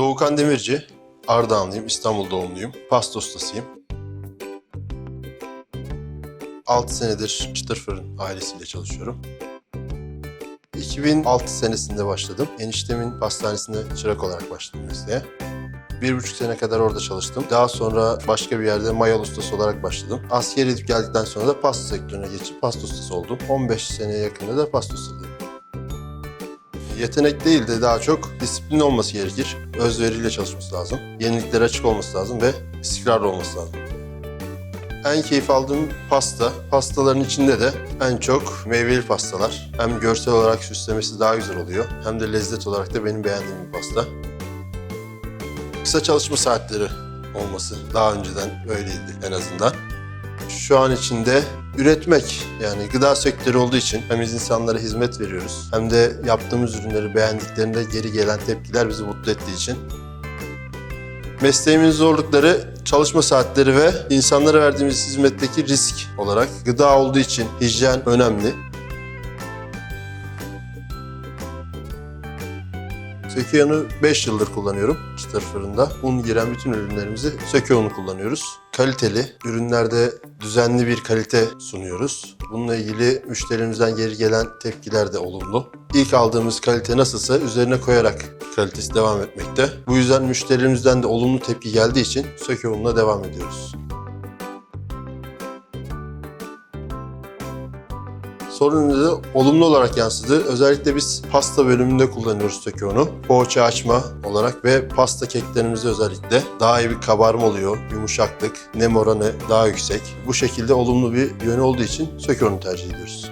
Doğukan Demirci, Ardahanlıyım, İstanbul doğumluyum. Pasta ustasıyım. 6 senedir çıtır fırın ailesiyle çalışıyorum. 2006 senesinde başladım. Eniştemin pastanesinde çırak olarak başladım mesleğe. Bir buçuk sene kadar orada çalıştım. Daha sonra başka bir yerde mayal ustası olarak başladım. Askeri geldikten sonra da pasta sektörüne geçip pasta ustası oldum. 15 seneye yakında da pasta ustasıyım. Yetenek değil de daha çok disiplin olması gerekir. Özveriyle çalışması lazım. Yeniliklere açık olması lazım ve istikrarlı olması lazım. En keyif aldığım pasta. Pastaların içinde de en çok meyveli pastalar. Hem görsel olarak süslemesi daha güzel oluyor. Hem de lezzet olarak da benim beğendiğim bir pasta. Kısa çalışma saatleri olması daha önceden öyleydi en azından. Şu an içinde üretmek yani gıda sektörü olduğu için hem biz insanlara hizmet veriyoruz hem de yaptığımız ürünleri beğendiklerinde geri gelen tepkiler bizi mutlu ettiği için Mesleğimin zorlukları çalışma saatleri ve insanlara verdiğimiz hizmetteki risk olarak gıda olduğu için hijyen önemli. Unu 5 yıldır kullanıyorum çıtır fırında. Un giren bütün ürünlerimizi unu kullanıyoruz. Kaliteli, ürünlerde düzenli bir kalite sunuyoruz. Bununla ilgili müşterimizden geri gelen tepkiler de olumlu. İlk aldığımız kalite nasılsa üzerine koyarak kalitesi devam etmekte. Bu yüzden müşterilerimizden de olumlu tepki geldiği için söke ununa devam ediyoruz. Sorunun da olumlu olarak yansıdı. Özellikle biz pasta bölümünde kullanıyoruz söke unu. Poğaça açma olarak ve pasta keklerimizde özellikle daha iyi bir kabarma oluyor. Yumuşaklık, nem oranı daha yüksek. Bu şekilde olumlu bir yönü olduğu için söke unu tercih ediyoruz.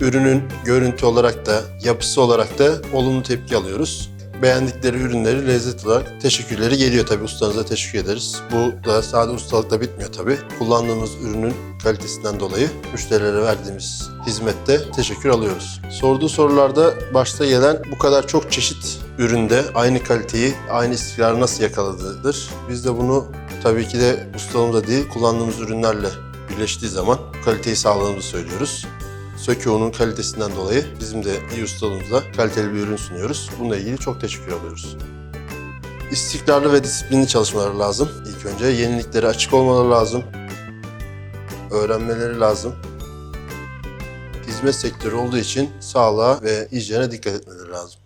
Ürünün görüntü olarak da, yapısı olarak da olumlu tepki alıyoruz. Beğendikleri ürünleri lezzet olarak teşekkürleri geliyor tabii ustanıza teşekkür ederiz. Bu da sadece ustalıkla bitmiyor tabii. Kullandığımız ürünün kalitesinden dolayı müşterilere verdiğimiz hizmette teşekkür alıyoruz. Sorduğu sorularda başta gelen bu kadar çok çeşit üründe aynı kaliteyi, aynı istikrarı nasıl yakaladığıdır. Biz de bunu tabii ki de ustalığımızla değil kullandığımız ürünlerle birleştiği zaman kaliteyi sağladığımızı söylüyoruz. Söke unun kalitesinden dolayı bizim de iyi kaliteli bir ürün sunuyoruz. Bununla ilgili çok teşekkür alıyoruz. İstikrarlı ve disiplinli çalışmaları lazım. İlk önce yeniliklere açık olmaları lazım. Öğrenmeleri lazım. Hizmet sektörü olduğu için sağlığa ve hijyene dikkat etmeleri lazım.